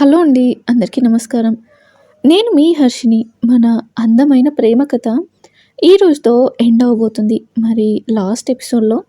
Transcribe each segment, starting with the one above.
Hello అండి అందరికీ నమస్కారం. నేను మీ హర్షిని మన అందమైన ప్రేమ కథ. ఈ రోజుతో ఎండ్ అవబోతుంది. మరి లాస్ట్ ఎపిసోడ్లో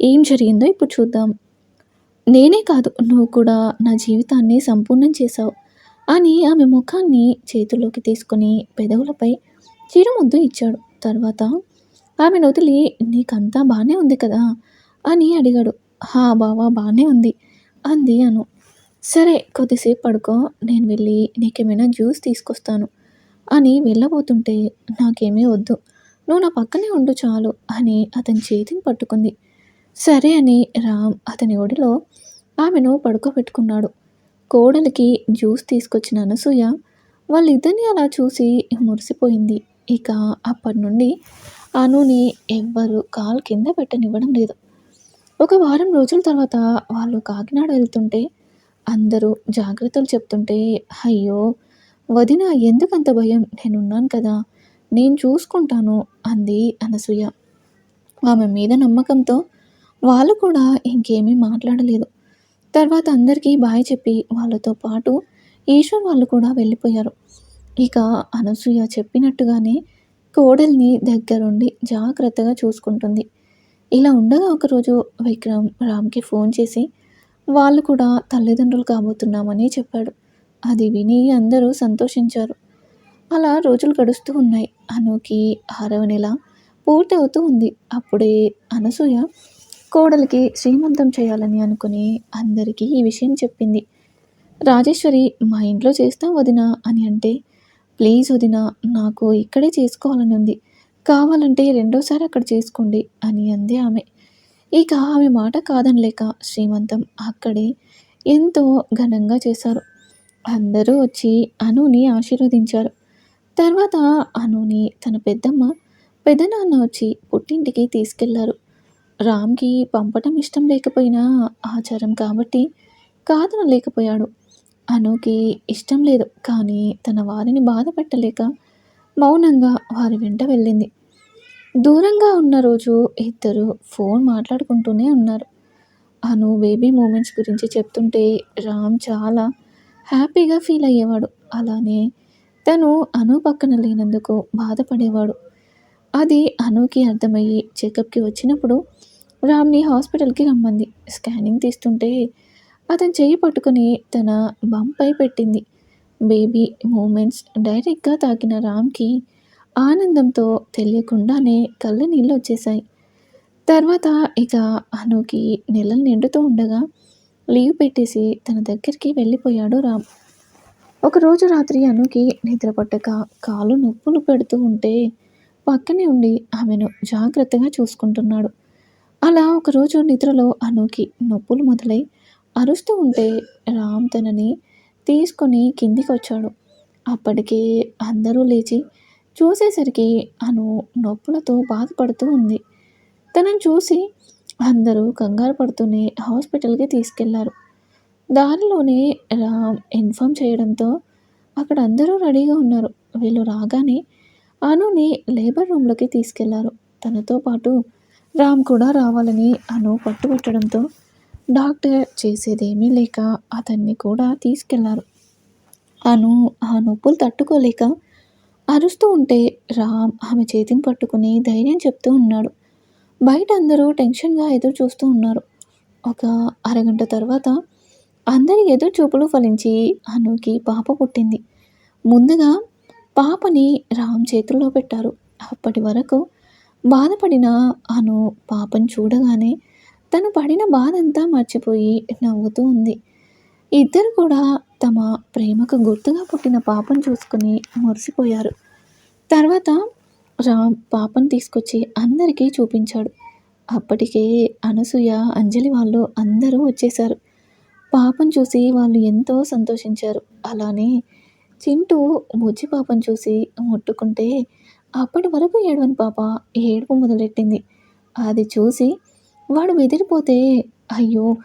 ఏం జరిగిందో ఇప్పుడు చూద్దాం. నేనే కాదు నువ్వు కూడా నా జీవితాన్ని సంపూర్ణం చేశావు అని ఆమె ముఖాన్ని చేతుల్లోకి తీసుకొని పెదవులపై చిరుముద్దు ఇచ్చాడు. తర్వాత ఆమెను వదిలి నీకంతా బాగానే ఉంది కదా? అని అడిగాడు. హా బావా బాగానే ఉంది అంది అను. సరే కొద్దిసేపు పడుకో నేను వెళ్ళి నీకేమైనా జ్యూస్ తీసుకొస్తాను అని వెళ్ళబోతుంటే నాకేమీ వద్దు. నువ్వు నా పక్కనే ఉండు చాలు అని అతని చేతిని పట్టుకుంది. సరే అని రామ్ అతని ఒడిలో ఆమెను పడుకోబెట్టుకున్నాడు. కోడలికి జ్యూస్ తీసుకొచ్చిన అనసూయ వాళ్ళిద్దరిని అలా చూసి మురిసిపోయింది. ఇక అప్పటి నుండి అనుని ఎవ్వరు కాలు కింద పెట్టనివ్వడం లేదు. ఒక వారం రోజుల తర్వాత వాళ్ళు కాకినాడ వెళ్తుంటే అందరూ జాగ్రత్తలు చెప్తుంటే అయ్యో వదిన ఎందుకంత భయం? నేనున్నాను కదా నేను చూసుకుంటాను అంది అనసూయ. ఆమె మీద నమ్మకంతో వాళ్ళు కూడా ఇంకేమీ మాట్లాడలేదు. తర్వాత అందరికీ బాయ్ చెప్పి వాళ్ళతో పాటు ఈశ్వర్ వాళ్ళు కూడా వెళ్ళిపోయారు. ఇక అనసూయ చెప్పినట్టుగానే కోడల్ని దగ్గరుండి జాగ్రత్తగా చూసుకుంటుంది. ఇలా ఉండగా ఒకరోజు విక్రమ్ రామ్కి ఫోన్ చేసి వాళ్ళు కూడా తల్లిదండ్రులు కాబోతున్నామని చెప్పాడు. అది విని అందరూ సంతోషించారు. అలా రోజులు గడుస్తూ ఉన్నాయి. అనుకి ఆరవ నెల పూర్తి అవుతూ ఉంది. అప్పుడే అనసూయ కోడలికి శ్రీమంతం చేయాలని అనుకుని అందరికీ ఈ విషయం చెప్పింది. రాజేశ్వరి మా ఇంట్లో చేస్తాం వదిన అని అంటే ప్లీజ్ వదిన నాకు ఇక్కడే చేసుకోవాలని ఉంది. కావాలంటే రెండోసారి అక్కడ చేసుకోండి అని అంది ఆమె. ఇక ఆమె మాట కాదనలేక శ్రీమంతం అక్కడే ఎంతో ఘనంగా చేశారు. అందరూ వచ్చి అనుని ఆశీర్వదించారు. తర్వాత అనుని తన పెద్దమ్మ పెద్దనాన్న వచ్చి పుట్టింటికి తీసుకెళ్ళారు. రామ్కి పంపటం ఇష్టం లేకపోయినా ఆచారం కాబట్టి కాదనలేకపోయాడు అనుకి ఇష్టం లేదు కానీ తన వారిని బాధ పెట్టలేక మౌనంగా వారి వెంట వెళ్ళింది. దూరంగా ఉన్న రోజు ఇద్దరు ఫోన్ మాట్లాడుకుంటూనే ఉన్నారు. అను బేబీ మూమెంట్స్ గురించి చెప్తుంటే రామ్ చాలా హ్యాపీగా ఫీల్ అయ్యేవాడు. అలానే తను అను పక్కన లేనందుకు బాధపడేవాడు. అది అనుకి అర్థమయ్యి చెకప్కి వచ్చినప్పుడు రామ్ని హాస్పిటల్కి రమ్మంది. స్కానింగ్ తీస్తుంటే అతను చేయి పట్టుకుని తన బంపై పెట్టింది. బేబీ మూమెంట్స్ డైరెక్ట్గా తాకిన రామ్కి ఆనందంతో తెలియకుండానే కళ్ళ నీళ్ళు వచ్చేసాయి తర్వాత ఇక అనుకి నెలలు నిండుతూ ఉండగా లీవ్ పెట్టేసి తన దగ్గరికి వెళ్ళిపోయాడు రామ్. ఒకరోజు రాత్రి అనుకి నిద్ర పట్టక కాలు నొప్పులు పెడుతూ ఉంటే పక్కనే ఉండి ఆమెను జాగ్రత్తగా చూసుకుంటున్నాడు. అలా ఒకరోజు నిద్రలో అనుకి నొప్పులు మొదలై అరుస్తూ ఉంటే రామ్ తనని తీసుకొని కిందికి వచ్చాడు అప్పటికే అందరూ లేచి చూసేసరికి అను నొప్పులతో బాధపడుతూ ఉంది. తనను చూసి అందరూ కంగారు పడుతూనే హాస్పిటల్కి తీసుకెళ్ళారు. దారిలోనే రామ్ ఇన్ఫామ్ చేయడంతో అక్కడ అందరూ రెడీగా ఉన్నారు. వీళ్ళు రాగానే అనుని లేబర్ రూమ్లోకి తీసుకెళ్ళారు. తనతో పాటు రామ్ కూడా రావాలని అను పట్టుబట్టడంతో డాక్టర్ చేసేదేమీ లేక అతన్ని కూడా తీసుకెళ్ళారు. అను ఆ నొప్పులు తట్టుకోలేక అరుస్తూ ఉంటే రామ్ ఆమె చేతిని పట్టుకుని ధైర్యం చెప్తూ ఉన్నాడు. బయట అందరూ టెన్షన్గా ఎదురు చూస్తూ ఉన్నారు. ఒక అరగంట తర్వాత అందరి ఎదురు చూపులు ఫలించి అనుకి పాప పుట్టింది. ముందుగా పాపని రామ్ చేతుల్లో పెట్టారు. అప్పటి వరకు బాధపడిన అను పాపను చూడగానే తను పడిన బాధంతా మర్చిపోయి నవ్వుతూ ఉంది. ఇద్దరు కూడా తమ ప్రేమకు గుర్తుగా పుట్టిన పాపను చూసుకుని మురిసిపోయారు. తర్వాత రామ్ పాపను తీసుకొచ్చి అందరికీ చూపించాడు. అప్పటికే అనసూయ అంజలి వాళ్ళు అందరూ వచ్చేశారు. పాపను చూసి వాళ్ళు ఎంతో సంతోషించారు. అలానే చింటూ బుజ్జి పాపను చూసి ముట్టుకుంటే అప్పటి వరకు ఏడవని పాప ఏడుపు మొదలెట్టింది. అది చూసి వాడు బెదిరిపోతే అయ్యో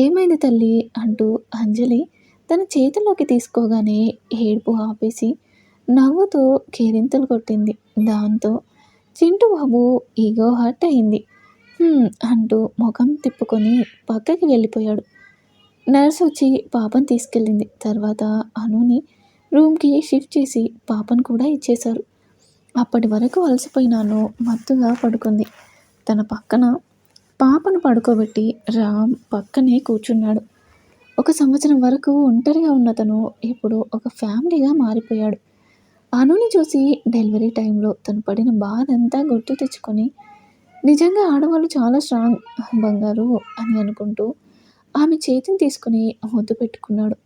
ఏమైంది తల్లి? అంటూ అంజలి తన చేతిలోకి తీసుకోగానే ఏడుపు ఆపేసి నవ్వుతూ కేరింతలు కొట్టింది. దాంతో చింటు బాబు ఈగో హర్ట్ అయింది. అంటూ ముఖం తిప్పుకొని పక్కకి వెళ్ళిపోయాడు. నర్స్ వచ్చి పాపను తీసుకెళ్ళింది. తర్వాత అనుని రూమ్కి షిఫ్ట్ చేసి పాపను కూడా ఇచ్చేశారు. అప్పటి వరకు అలసిపోయినాను మత్తుగా పడుకుంది. తన పక్కన పాపను పడుకోబెట్టి రామ్ పక్కనే కూర్చున్నాడు. ఒక సంవత్సరం వరకు ఒంటరిగా ఉన్న తను ఇప్పుడు ఒక ఫ్యామిలీగా మారిపోయాడు. అనుని చూసి డెలివరీ టైంలో తను పడిన బాధ అంతా గుర్తు తెచ్చుకొని నిజంగా ఆడవాళ్ళు చాలా స్ట్రాంగ్ బంగారు అని అనుకుంటూ ఆమె చేతిని తీసుకుని ముద్దు పెట్టుకున్నాడు.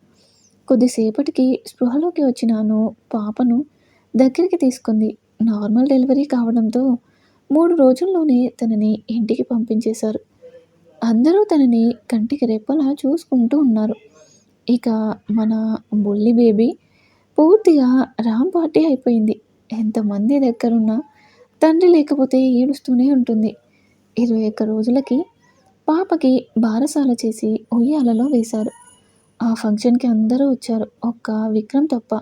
కొద్దిసేపటికి స్పృహలోకి వచ్చినాను పాపను దగ్గరికి తీసుకుంది. నార్మల్ డెలివరీ కావడంతో మూడు రోజుల్లోనే తనని ఇంటికి పంపించేశారు. అందరూ తనని కంటికి రెప్పలా చూసుకుంటూ ఉన్నారు. ఇక మన బుల్లి బేబీ పూర్తిగా రామ్ పార్టీ అయిపోయింది. ఎంతమంది దగ్గరున్నా తండ్రి లేకపోతే ఏడుస్తూనే ఉంటుంది. ఇరవై ఒక్క రోజులకి పాపకి బారసాల చేసి ఉయ్యాలలో వేశారు. ఆ ఫంక్షన్కి అందరూ వచ్చారు. ఒక్క విక్రమ్ తప్ప.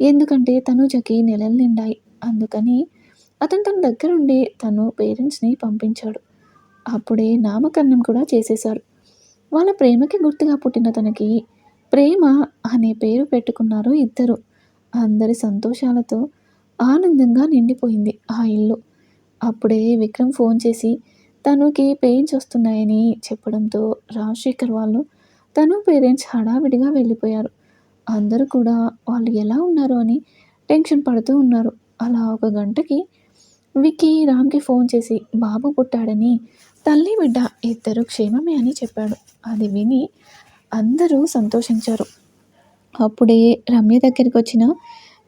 ఎందుకంటే తనుజకి నెలలు నిండాయి. అందుకని అతను తన దగ్గరుండి తను పేరెంట్స్ని పంపించాడు. అప్పుడే నామకరణం కూడా చేసేశారు. వాళ్ళ ప్రేమకి గుర్తుగా పుట్టిన తనకి ప్రేమ అనే పేరు పెట్టుకున్నారు ఇద్దరు. అందరి సంతోషాలతో ఆనందంగా నిండిపోయింది ఆ ఇల్లు. అప్పుడే విక్రమ్ ఫోన్ చేసి తనుకి పెయిన్స్ వస్తున్నాయని చెప్పడంతో రాజశేఖర్ వాళ్ళు తను పేరెంట్స్ హడావిడిగా వెళ్ళిపోయారు. అందరూ కూడా వాళ్ళు ఎలా ఉన్నారు అని టెన్షన్ పడుతూ ఉన్నారు. అలా ఒక గంటకి విక్కీ రామ్కి ఫోన్ చేసి బాబు పుట్టాడని తల్లి బిడ్డ ఇద్దరు క్షేమమే అని చెప్పాడు. అది విని అందరూ సంతోషించారు. అప్పుడే రమ్య దగ్గరికి వచ్చిన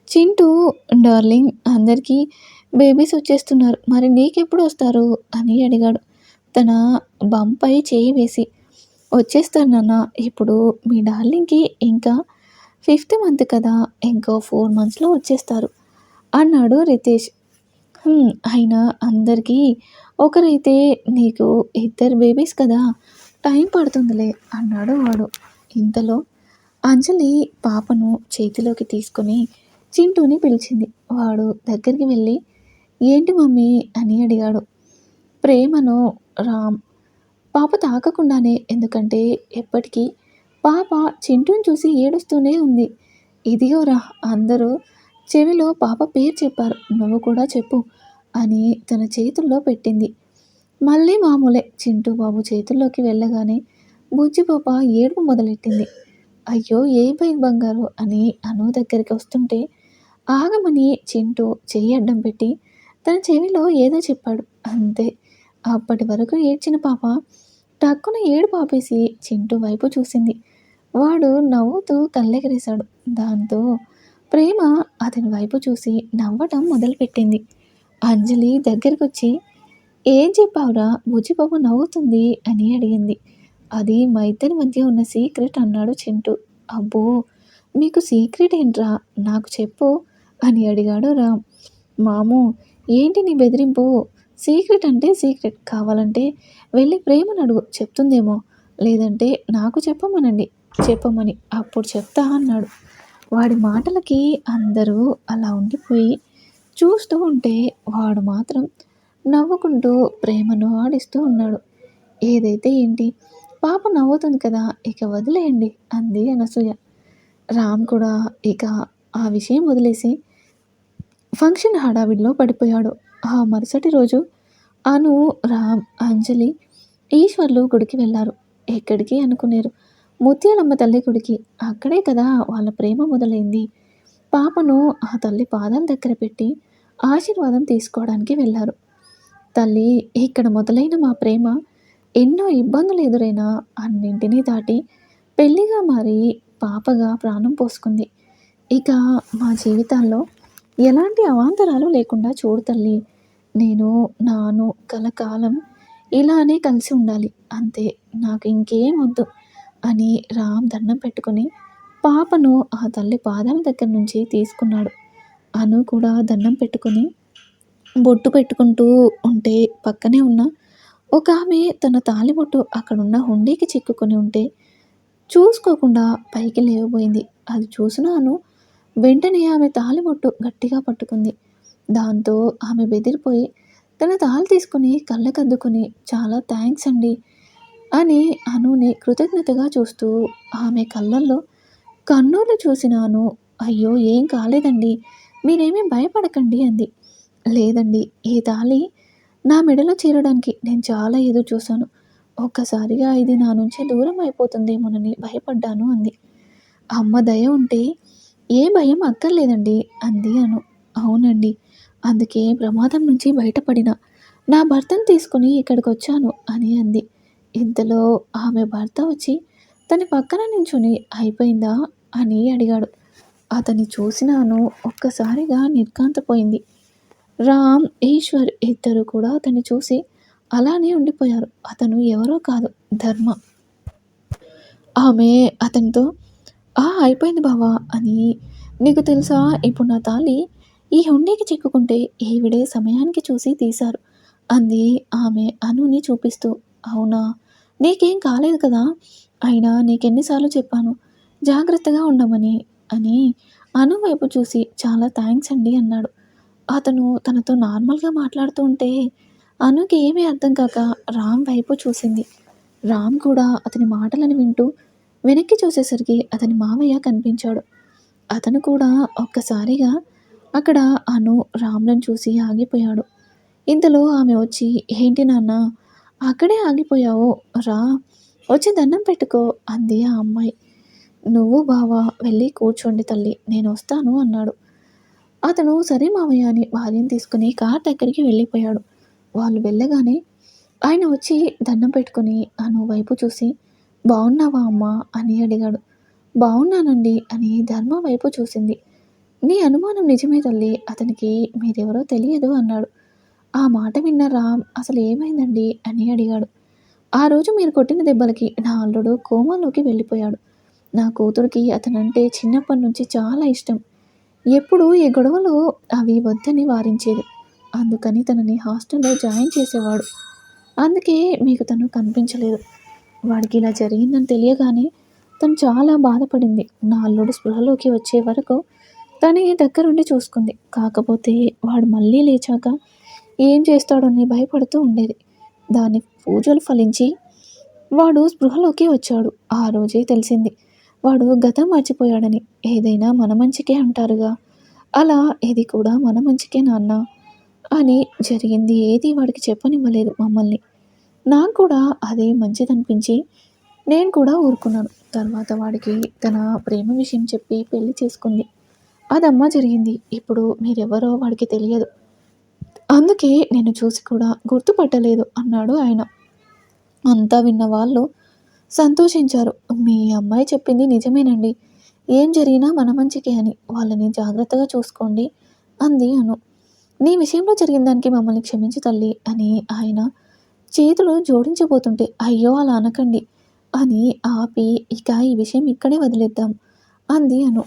చింటూ డార్లింగ్ అందరికీ బేబీస్ వచ్చేస్తున్నారు. మరి నీకెప్పుడు వస్తారు? అని అడిగాడు. తన బంపై చేయి వేసి వచ్చేస్తారు నాన్న. ఇప్పుడు మీ డార్లింగ్కి ఇంకా ఫిఫ్త్ మంత్ కదా. ఇంకో ఫోర్ మంత్స్లో వచ్చేస్తారు అన్నాడు రితేష్. అయినా అందరికీ ఒకరైతే నీకు ఇద్దరు బేబీస్ కదా టైం పడుతుందిలే అన్నాడు వాడు. ఇంతలో అంజలి పాపను చేతిలోకి తీసుకొని చింటూని పిలిచింది. వాడు దగ్గరికి వెళ్ళి ఏంటి మమ్మీ? అని అడిగాడు. ప్రేమను రామ్ పాప తాకకుండానే ఎందుకంటే ఎప్పటికీ పాప చింటూని చూసి ఏడుస్తూనే ఉంది. ఇదిగోరా అందరూ చెవిలో పాప పేరు చెప్పారు. నువ్వు కూడా చెప్పు అని తన చేతుల్లో పెట్టింది. మళ్ళీ మామూలే చింటూ బాబు చేతుల్లోకి వెళ్ళగానే బుజ్జిపాప ఏడుపు మొదలెట్టింది. అయ్యో ఏ పై బంగారు అని అను దగ్గరికి వస్తుంటే ఆగమని చింటూ చెయ్యి అడ్డం పెట్టి తన చెవిలో ఏదో చెప్పాడు. అంతే అప్పటి వరకు ఏడ్చిన పాప టక్కున ఏడు పాపేసి చింటూ వైపు చూసింది. వాడు నవ్వుతూ కళ్ళెగరేశాడు. దాంతో ప్రేమ అతని వైపు చూసి నవ్వటం మొదలుపెట్టింది. అంజలి దగ్గరకొచ్చి ఏం చెప్పావురా? బుజ్జిబాబు నవ్వుతుంది అని అడిగింది. అది మా ఇద్దరి మధ్య ఉన్న సీక్రెట్ అన్నాడు చింటూ. అబ్బో మీకు సీక్రెట్ ఏంట్రా? నాకు చెప్పు అని అడిగాడు రామ్. మాము ఏంటి నీ బెదిరింపు? సీక్రెట్ అంటే సీక్రెట్. కావాలంటే వెళ్ళి ప్రేమను అడుగు. చెప్తుందేమో. లేదంటే నాకు చెప్పమనండి. చెప్పమని. అప్పుడు చెప్తా అన్నాడు. వాడి మాటలకి అందరూ అలా ఉండిపోయి చూస్తూ ఉంటే వాడు మాత్రం నవ్వుకుంటూ ప్రేమను ఆడిస్తూ ఉన్నాడు. ఏదైతే ఏంటి? పాప నవ్వుతుంది కదా ఇక వదిలేయండి అంది అనసూయ. రామ్ కూడా ఇక ఆ విషయం వదిలేసి ఫంక్షన్ హడావిడిలో పడిపోయాడు. ఆ మరుసటి రోజు అను రామ్ అంజలి ఈశ్వర్లు గుడికి వెళ్ళారు ఎక్కడికి అనుకునేరు. ముత్యాలమ్మ తల్లి గుడికి అక్కడే కదా వాళ్ళ ప్రేమ మొదలైంది. పాపను ఆ తల్లి పాదాల దగ్గర పెట్టి ఆశీర్వాదం తీసుకోవడానికి వెళ్ళారు. తల్లి ఇక్కడ మొదలైన మా ప్రేమ ఎన్నో ఇబ్బందులు ఎదురైనా అన్నింటినీ దాటి పెళ్ళిగా మారి పాపగా ప్రాణం పోసుకుంది. ఇక మా జీవితాల్లో ఎలాంటి అవాంతరాలు లేకుండా చూడు తల్లి నేను నాను కలకాలం ఇలానే కలిసి ఉండాలి. అంతే నాకు ఇంకేం వద్దు. అని రామ్ దండం పెట్టుకుని పాపను ఆ తల్లి పాదాల దగ్గర నుంచి తీసుకున్నాడు. అను కూడా దండం పెట్టుకుని బొట్టు పెట్టుకుంటూ ఉంటే పక్కనే ఉన్న ఒక ఆమె తన తాలిబొట్టు అక్కడున్న హుండీకి చిక్కుకొని ఉంటే చూసుకోకుండా పైకి లేవబోయింది. అది చూసిన అను వెంటనే ఆమె తాలిబొట్టు గట్టిగా పట్టుకుంది. దాంతో ఆమె బెదిరిపోయి తన తాళి తీసుకుని కళ్ళకద్దుకుని చాలా థ్యాంక్స్ అండి. అని అనుని కృతజ్ఞతగా చూస్తూ ఆమె కళ్ళల్లో కన్నులు చూసినాను. అయ్యో ఏం కాలేదండి. మీరేమీ భయపడకండి అంది. లేదండి ఈ తాళి? నా మెడలో చేరడానికి నేను చాలా ఎదురు చూశాను. ఒక్కసారిగా ఇది నా నుంచి దూరం అయిపోతుందేమోనని భయపడ్డాను అంది. అమ్మ దయ ఉంటే ఏ భయం అక్కర్లేదండి అంది అను. అవునండి అందుకే ప్రమాదం నుంచి బయటపడిన. నా భర్తను తీసుకుని ఇక్కడికి వచ్చాను అని అంది. ఇంతలో ఆమె భర్త వచ్చి తన పక్కన నించుని అయిపోయిందా? అని అడిగాడు. అతన్ని చూసినాను ఒక్కసారిగా నిర్కాంతపోయింది రామ్ ఈశ్వర్ ఇద్దరు కూడా అతన్ని చూసి అలానే ఉండిపోయారు. అతను ఎవరో కాదు ధర్మ. ఆమె అతనితో ఆ అయిపోయింది బావా అని నీకు తెలుసా ఇప్పుడు నా తాళి ఈ హుండీకి చిక్కుకుంటే ఈవిడే సమయానికి చూసి తీశారు అంది ఆమె అనుని చూపిస్తూ. అవునా? నీకేం కాలేదు కదా? అయినా నీకెన్నిసార్లు చెప్పాను జాగ్రత్తగా ఉండమని అని అను వైపు చూసి చాలా థ్యాంక్స్ అండి అన్నాడు. అతను తనతో నార్మల్గా మాట్లాడుతూ ఉంటే అనుకి ఏమీ అర్థం కాక రామ్ వైపు చూసింది. రామ్ కూడా అతని మాటలను వింటూ వెనక్కి చూసేసరికి అతని మావయ్య కనిపించాడు. అతను కూడా ఒక్కసారిగా అక్కడ అను రామ్లను చూసి ఆగిపోయాడు. ఇంతలో ఆమె వచ్చి ఏంటి నాన్న అక్కడే ఆగిపోయావు. రా వచ్చి దండం పెట్టుకో అంది ఆ అమ్మాయి. నువ్వు బావా వెళ్ళి కూర్చోండి తల్లి నేను వస్తాను అన్నాడు. అతను సరే మావయ్య అని భార్యను తీసుకుని కార్ దగ్గరికి వెళ్ళిపోయాడు. వాళ్ళు వెళ్ళగానే ఆయన వచ్చి దండం పెట్టుకుని అను వైపు చూసి బాగున్నావా అమ్మా? అని అడిగాడు. బాగున్నానండి అని ధర్మ వైపు చూసింది. నీ అనుమానం నిజమే తల్లి అతనికి మీరెవరో తెలియదు అన్నాడు. ఆ మాట విన్న రామ్ అసలు ఏమైందండి? అని అడిగాడు. ఆ రోజు మీరు కొట్టిన దెబ్బలకి నా అల్లుడు కోమాలోకి వెళ్ళిపోయాడు. నా కూతురికి అతనంటే చిన్నప్పటి నుంచి చాలా ఇష్టం. ఎప్పుడు ఈ గొడవలు అవి వద్దని వారించేది. అందుకని తనని హాస్టల్లో జాయిన్ చేసేవాడు. అందుకే మీకు తను కనిపించలేదు. వాడికి ఇలా జరిగిందని తెలియగానే తను చాలా బాధపడింది. నా అల్లుడు స్పృహలోకి వచ్చే వరకు తనే దగ్గరుండి చూసుకుంది. కాకపోతే వాడు మళ్ళీ లేచాక ఏం చేస్తాడని భయపడుతూ ఉండేది. దాని పూజలు ఫలించి వాడు స్పృహలోకి వచ్చాడు. ఆ రోజే తెలిసింది. వాడు గతం మర్చిపోయాడని. ఏదైనా మన మంచికే అంటారుగా. అలా ఇది కూడా మన మంచికే నాన్న. అని జరిగింది. ఏది వాడికి చెప్పనివ్వలేదు మమ్మల్ని. నాకు కూడా అదే మంచిదనిపించి నేను కూడా ఊరుకున్నాను. తర్వాత వాడికి తన ప్రేమ విషయం చెప్పి పెళ్ళి చేసుకుంది. అదమ్మా జరిగింది. ఇప్పుడు మీరెవరో వాడికి తెలియదు. అందుకే నేను చూసి కూడా గుర్తుపట్టలేదు అన్నాడు ఆయన. అంతా విన్న వాళ్ళు సంతోషించారు. మీ అమ్మాయి చెప్పింది నిజమేనండి. ఏం జరిగినా మన మంచికే అని. వాళ్ళని జాగ్రత్తగా చూసుకోండి అంది అను. నీ విషయంలో జరిగిన దానికి మమ్మల్ని క్షమించు తల్లి అని ఆయన చేతులు జోడించబోతుంటే అయ్యో అలా అనకండి అని ఆపి ఇక ఈ విషయం ఇక్కడే వదిలేద్దాం అంది అను.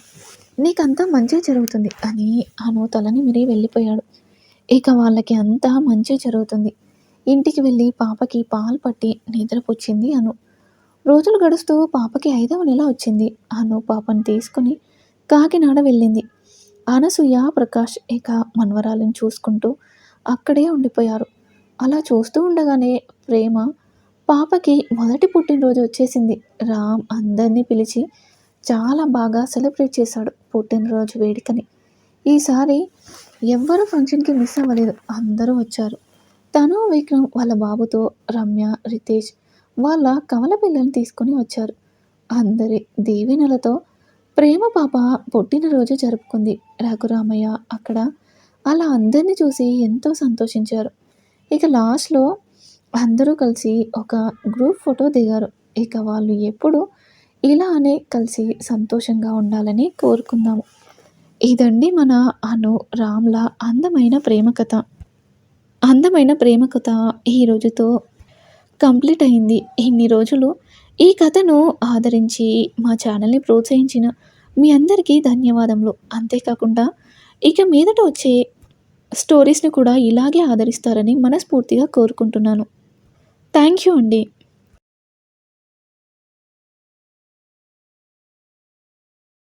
నీకంతా మంచి జరుగుతుంది అని అను తలని మిరి వెళ్ళిపోయాడు. ఇక వాళ్ళకి అంతా మంచి జరుగుతుంది. ఇంటికి వెళ్ళి పాపకి పాలు పట్టి నిద్రపుచ్చింది అను. రోజులు గడుస్తూ పాపకి ఐదవ నెల వచ్చింది. అను పాపను తీసుకుని కాకినాడ వెళ్ళింది. అనసూయ ప్రకాష్ ఇక మన్వరాలను చూసుకుంటూ అక్కడే ఉండిపోయారు. అలా చూస్తూ ఉండగానే ప్రేమ పాపకి మొదటి పుట్టినరోజు వచ్చేసింది. రామ్ అందరినీ పిలిచి చాలా బాగా సెలబ్రేట్ చేశాడు పుట్టినరోజు వేడుకని. ఈసారి ఎవ్వరూ ఫంక్షన్కి మిస్ అవ్వలేదు. అందరూ వచ్చారు. తను విక్రమ్ వాళ్ళ బాబుతో రమ్య రితేష్ వాళ్ళ కమల పిల్లల్ని తీసుకొని వచ్చారు. అందరి దీవెనలతో ప్రేమ పాప పుట్టినరోజు జరుపుకుంది రఘురామయ్య అక్కడ. అలా అందరినీ చూసి ఎంతో సంతోషించారు. ఇక లాస్ట్లో అందరూ కలిసి ఒక గ్రూప్ ఫోటో దిగారు. ఇక వాళ్ళు ఎప్పుడు ఇలానే కలిసి సంతోషంగా ఉండాలని కోరుకుందాము. ఇదండి మన అను రామ్ల అందమైన ప్రేమ కథ. అందమైన ప్రేమ కథ ఈ రోజుతో కంప్లీట్ అయింది. ఇన్ని రోజులు ఈ కథను ఆదరించి మా ఛానల్ని ప్రోత్సహించిన మీ అందరికీ ధన్యవాదములు. అంతేకాకుండా ఇక మీదట వచ్చే స్టోరీస్ని కూడా ఇలాగే ఆదరిస్తారని మనస్ఫూర్తిగా కోరుకుంటున్నాను. థ్యాంక్ యూ అండి.